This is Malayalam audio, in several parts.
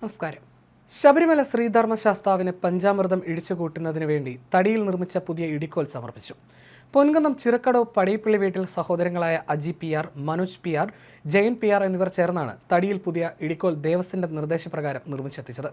നമസ്കാരം. ശബരിമല ശ്രീധർമ്മശാസ്താവിന് പഞ്ചാമൃതം ഇടിച്ചുകൂട്ടുന്നതിന് വേണ്ടി തടിയിൽ നിർമ്മിച്ച പുതിയ ഇടിക്കോൽ സമർപ്പിച്ചു. പൊൻകുന്നം ചിറക്കടവ് പടയപ്പള്ളി വീട്ടിൽ സഹോദരങ്ങളായ Aji P R Manoj P R Jayan P R എന്നിവർ ചേർന്നാണ് തടിയിൽ പുതിയ ഇടിക്കോൽ ദേവസ്വന്റെ നിർദ്ദേശപ്രകാരം നിർമ്മിച്ചെത്തിച്ചത്.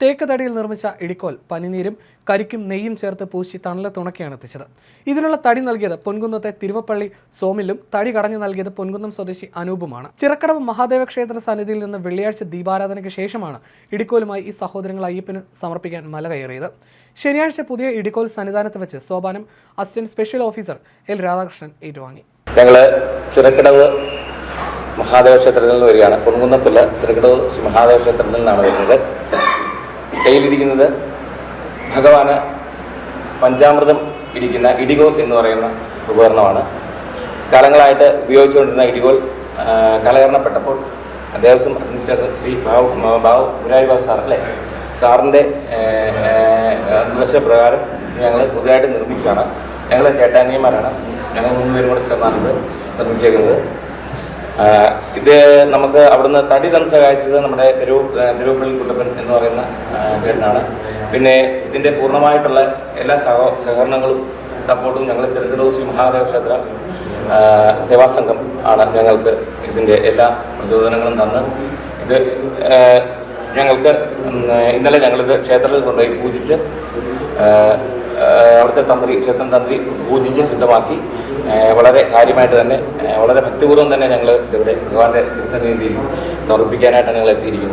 തേക്ക് തടിയിൽ നിർമ്മിച്ച ഇടിക്കോൽ പനിനീരും കരിക്കും നെയ്യും ചേർത്ത് പൂശി തണല തുണക്കിയാണ് എത്തിച്ചത്. ഇതിനുള്ള തടി നൽകിയത് പൊൻകുന്നത്തെ തിരുവപ്പള്ളി സോമിലും തടി കടഞ്ഞു നൽകിയത് പൊൻകുന്നം സ്വദേശി അനൂപുമാണ്. ചിറക്കടവ് മഹാദേവ ക്ഷേത്ര സന്നിധിയിൽ നിന്ന് വെള്ളിയാഴ്ച ദീപാരാധനയ്ക്ക് ശേഷമാണ് ഇടിക്കോലുമായി ഈ സഹോദരങ്ങൾ അയ്യപ്പന് സമർപ്പിക്കാൻ മല കയറിയത്. ശനിയാഴ്ച പുതിയ ഇടിക്കോൽ സന്നിധാനത്ത് വെച്ച് Sopanam assistant special officer L Radhakrishnan ഏറ്റുവാങ്ങി. ഞങ്ങൾ ചിറക്കിടവ് മഹാദേവ ക്ഷേത്രത്തിൽ നിന്ന് വരികയാണ്. പൊൻകുന്നത്തുള്ള ചിറക്കിടവ് മഹാദേവ ക്ഷേത്രത്തിൽ നിന്നാണ് വരുന്നത്. കയ്യിലിരിക്കുന്നത് ഭഗവാന് പഞ്ചാമൃതം ഇടിക്കുന്ന ഇടികോൽ എന്ന് പറയുന്ന ഉപകരണമാണ്. കാലങ്ങളായിട്ട് ഉപയോഗിച്ചുകൊണ്ടിരുന്ന ഇടികോൾ കലകരണപ്പെട്ടപ്പോൾ ദേവസ്വം അഡ്മിനിസ്ട്രേറ്റർ ശ്രീ ഭാവ് ഭാവ് ഗുരാരി സാർ അല്ലേ സാറിന്റെ നിർദ്ദേശപ്രകാരം ഞങ്ങൾ പുതിയതായിട്ട് നിർമ്മിച്ചതാണ്. ഞങ്ങൾ ചേട്ടാനിയന്മാരാണ്. ഞങ്ങൾ മൂന്നുപേരും കൂടെ ചേർന്നാണ് ഇത് നിർമ്മിച്ചേക്കുന്നത്. ഇത് നമുക്ക് അവിടുന്ന് തടി തന്ന് സഹായിച്ചത് നമ്മുടെ തിരു തിരുവപ്പള്ളി കുട്ടപ്പൻ എന്ന് പറയുന്ന ചേട്ടനാണ്. പിന്നെ ഇതിന്റെ പൂർണമായിട്ടുള്ള എല്ലാ സഹ സഹകരണങ്ങളും സപ്പോർട്ടും ഞങ്ങൾ ചെറുകിടവ് ശ്രീ മഹാദേവ ക്ഷേത്ര സേവാസംഘം സേവാ സംഘം ആണ് ഞങ്ങൾക്ക് ഇതിന്റെ എല്ലാ പ്രചോദനങ്ങളും തന്ന്. ഇത് ഞങ്ങൾക്ക് ഇന്നലെ ഞങ്ങളിത് ക്ഷേത്രത്തിൽ കൊണ്ടുപോയി പൂജിച്ച് അവിടുത്തെ തന്ത്രി ക്ഷേത്രം തന്ത്രി പൂജിച്ച് ശുദ്ധമാക്കി. വളരെ കാര്യമായിട്ട് തന്നെ വളരെ ഭക്തിപൂർവം തന്നെ ഞങ്ങൾ ഇവിടെ ഭഗവാന്റെ തിരുസന്നിധിയിൽ സമർപ്പിക്കാനായിട്ടാണ് ഞങ്ങൾ എത്തിയിരിക്കുന്നത്